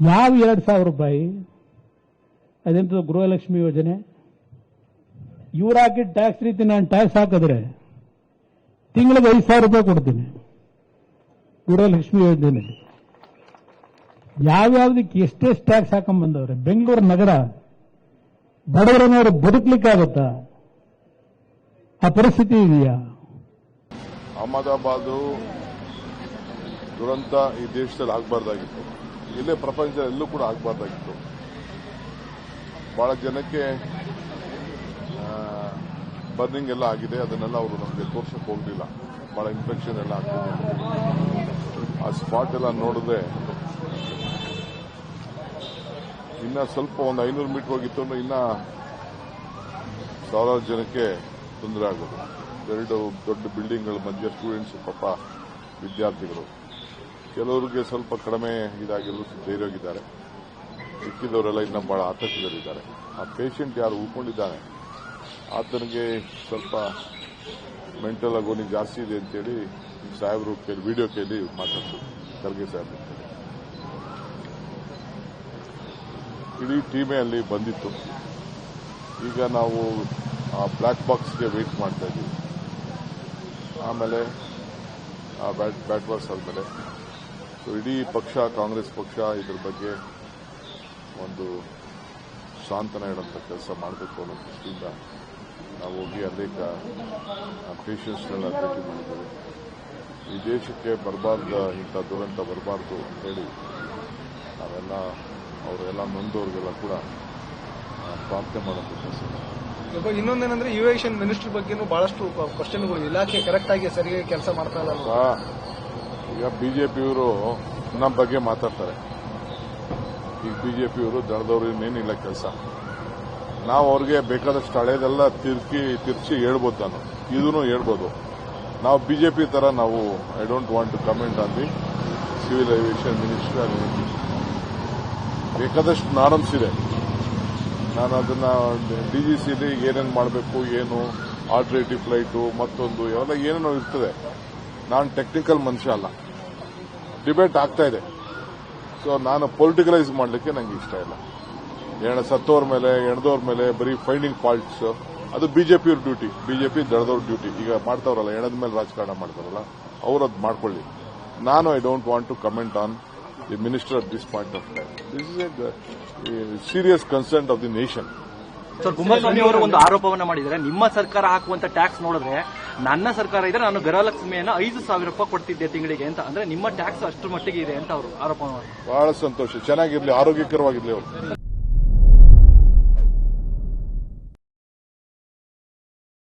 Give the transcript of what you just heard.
ಯಾವ ಎರಡು ಸಾವಿರ ರೂಪಾಯಿ? ಅದೆಂತ ಗೃಹಲಕ್ಷ್ಮಿ ಯೋಜನೆ? ಇವ್ರು ಹಾಕಿದ ಟ್ಯಾಕ್ಸ್ ರೀತಿ ನಾನು ಟ್ಯಾಕ್ಸ್ ಹಾಕಿದ್ರೆ ತಿಂಗಳಿಗೆ ಐದು ಸಾವಿರ ರೂಪಾಯಿ ಕೊಡ್ತೀನಿ ಗೃಹಲಕ್ಷ್ಮಿ ಯೋಜನೆಯಲ್ಲಿ. ಯಾವ್ಯಾವ್ದಕ್ಕೆ ಎಷ್ಟೆಷ್ಟು ಟ್ಯಾಕ್ಸ್ ಹಾಕೊಂಡ್ ಬಂದವ್ರೆ, ಬೆಂಗಳೂರು ನಗರ ಬಡವರನ್ನವರು ಬದುಕಲಿಕ್ಕಾಗತ್ತಾ? ಆ ಪರಿಸ್ಥಿತಿ ಇದೆಯಾ? ಅಹಮದಾಬಾದು ದುರಂತ ಈ ದೇಶದಲ್ಲಿ ಆಗಬಾರ್ದಾಗಿತ್ತು. ಇಲ್ಲೇ ಪ್ರಪಂಚ ಎಲ್ಲೂ ಕೂಡ ಆಗಬಾರ್ದಾಗಿತ್ತು. ಬಹಳ ಜನಕ್ಕೆ ಬರ್ನಿಂಗ್ ಎಲ್ಲ ಆಗಿದೆ. ಅದನ್ನೆಲ್ಲ ಅವರು ನಮಗೆ ತೋರ್ಸಕ್ ಹೋಗಲಿಲ್ಲ. ಬಹಳ ಇನ್ಫೆಕ್ಷನ್ ಎಲ್ಲ ಆಗ್ತಿದೆ. ಆ ಸ್ಪಾಟ್ ಎಲ್ಲ ನೋಡಿದ್ರೆ ಇನ್ನ ಸ್ವಲ್ಪ ಒಂದು ಐನೂರು ಮೀಟರ್ ಹೋಗಿತ್ತು ಅಂದ್ರೆ ಇನ್ನ ಸಾವಿರಾರು ಜನಕ್ಕೆ ತೊಂದರೆ ಆಗೋದು. ಎರಡು ದೊಡ್ಡ ಬಿಲ್ಡಿಂಗ್ಗಳ ಮಧ್ಯೆ ಸ್ಟೂಡೆಂಟ್ಸ್ ಪಾಪ ವಿದ್ಯಾರ್ಥಿಗಳು. ಕೆಲವರಿಗೆ ಸ್ವಲ್ಪ ಕಡಿಮೆ ಇದಾಗಿರೋದು ಧೈರ್ಯವಾಗಿದ್ದಾರೆ. ಸಿಕ್ಕಿದವರೆಲ್ಲ ಇನ್ನ ಬಹಳ ಆತಂಕದಲ್ಲಿದ್ದಾರೆ. ಆ ಪೇಷಂಟ್ ಯಾರು ಉಳ್ಕೊಂಡಿದ್ದಾನೆ, ಆತನಿಗೆ ಸ್ವಲ್ಪ ಮೆಂಟಲ್ ಆಗೋನಿ ಜಾಸ್ತಿ ಇದೆ ಅಂತೇಳಿ ಸಾಹೇಬರು ಕೇಳಿ ವಿಡಿಯೋ ಕೇಳಿ ಮಾತಾಡ್ತು ಖರ್ಗೆ ಸಾಹೇಬ್ ಅಂತೇಳಿ ಇಡೀ ಟೀಮೇ ಅಲ್ಲಿ ಬಂದಿತ್ತು. ಈಗ ನಾವು ಆ ಬ್ಲ್ಯಾಕ್ ಬಾಕ್ಸ್ಗೆ ವೇಟ್ ಮಾಡ್ತಾ ಇದ್ದೀವಿ. ಆಮೇಲೆ ಬ್ಯಾಟ್ ಬ್ಯಾಟ್ ಬಾಕ್ಸ್ ಆದಮೇಲೆ ಇಡೀ ಪಕ್ಷ ಕಾಂಗ್ರೆಸ್ ಪಕ್ಷ ಇದ್ರ ಬಗ್ಗೆ ಒಂದು ಶಾಂತನ ಇಡುವಂತ ಕೆಲಸ ಮಾಡಬೇಕು ಅನ್ನೋ ದೃಷ್ಟಿಯಿಂದ ನಾವು ಹೋಗಿ ಅನೇಕ ಪೇಷನ್ಸ್ಗಳನ್ನ ಭೇಟಿ ಮಾಡಿದ್ದೇವೆ. ಈ ದೇಶಕ್ಕೆ ಬರಬಾರ್ದ ಇಂಥ ದುರಂತ ಬರಬಾರ್ದು ಅಂತೇಳಿ ನಾವೆಲ್ಲ ಅವರೆಲ್ಲ ನೊಂದವ್ರಿಗೆಲ್ಲ ಕೂಡ ಪ್ರಾರ್ಥನೆ ಮಾಡುವಂಥ ಕೆಲಸ. ಇನ್ನೊಂದೇನಂದ್ರೆ ಯುವೇಷನ್ ಮಿನಿಸ್ಟರ್ ಬಗ್ಗೆನೂ ಬಹಳಷ್ಟು ಕ್ವಶನ್ಗಳು ಇಲಾಖೆ ಕರೆಕ್ಟ್ ಆಗಿ ಸರಿಯಾಗಿ ಕೆಲಸ ಮಾಡ್ತಾ ಇಲ್ಲ ಈಗ ಬಿಜೆಪಿಯವರು ನಮ್ಮ ಬಗ್ಗೆ ಮಾತಾಡ್ತಾರೆ. ಈಗ ಬಿಜೆಪಿಯವರು ದಳದವರು ಇನ್ನೇನಿಲ್ಲ ಕೆಲಸ. ನಾವು ಅವ್ರಿಗೆ ಬೇಕಾದಷ್ಟು ಹಳೇದೆಲ್ಲ ತಿರ್ಕಿ, ತಿರ್ಚಿ ಹೇಳ್ಬೋದು ನಾನು ಇದನ್ನು ಹೇಳ್ಬೋದು. ನಾವು ಬಿಜೆಪಿ ತರ ನಾವು I don't want to comment on the civil aviation minister ಬೇಕಾದಷ್ಟು ನಾರ್ಮ್ಸ್ ಇದೆ. ನಾನು ಅದನ್ನ ಸಿಲಿ ಏನೇನು ಮಾಡಬೇಕು, ಏನು ಆಲ್ಟರ್ನೇಟಿವ್ ಫ್ಲೈಟು ಮತ್ತೊಂದು, ಇವೆಲ್ಲ ಏನೇನೋ ಇರ್ತದೆ. ನಾನು ಟೆಕ್ನಿಕಲ್ ಮನುಷ್ಯ ಅಲ್ಲ. ಡಿಬೇಟ್ ಆಗ್ತಾ ಇದೆ. ಸೊ ನಾನು ಪೊಲಿಟಿಕಲೈಸ್ ಮಾಡಲಿಕ್ಕೆ ನನಗೆ ಇಷ್ಟ ಇಲ್ಲ. ಎಣ ಸತ್ತೋರ್ ಮೇಲೆ ಎಣದವ್ರ ಮೇಲೆ ಬರೀ ಫೈಂಡಿಂಗ್ ಫಾಲ್ಟ್ಸ್ ಅದು ಬಿಜೆಪಿಯವ್ರ ಡ್ಯೂಟಿ ಬಿಜೆಪಿ ದಳದವ್ರ ಡ್ಯೂಟಿ ಈಗ ಮಾಡ್ತಾವ್ರಲ್ಲ, ಎಣದ ಮೇಲೆ ರಾಜಕಾರಣ ಮಾಡ್ತಾರಲ್ಲ ಅವ್ರು ಅದು ಮಾಡ್ಕೊಳ್ಳಿ. ನಾನು I don't want to comment on the minister at this point of time this is a serious concern of the nation sir, Kumaraswamy ಅವರು ಒಂದು ಆರೋಪವನ್ನ ಮಾಡಿದ್ದಾರೆ. ನಿಮ್ಮ ಸರ್ಕಾರ ಹಾಕುವಂತ ಟ್ಯಾಕ್ಸ್ ನೋಡಿದ್ರೆ ನನ್ನ ಸರ್ಕಾರ ಇದ್ರೆ ನಾನು ಗೃಹಲಕ್ಷ್ಮಿಯನ್ನ ಐದು ಸಾವಿರ ರೂಪಾಯಿ ಕೊಡ್ತಿದ್ದೆ ತಿಂಗಳಿಗೆ ಅಂತ. ಅಂದ್ರೆ ನಿಮ್ಮ ಟ್ಯಾಕ್ಸ್ ಅಷ್ಟು ಮಟ್ಟಿಗೆ ಇದೆ ಅಂತ ಅವರು ಆರೋಪ ಮಾಡಿದ್ರು ಬಹಳ ಸಂತೋಷ. ಚೆನ್ನಾಗಿರ್ಲಿ, ಆರೋಗ್ಯಕರವಾಗಿರ್ಲಿ ಅವರು.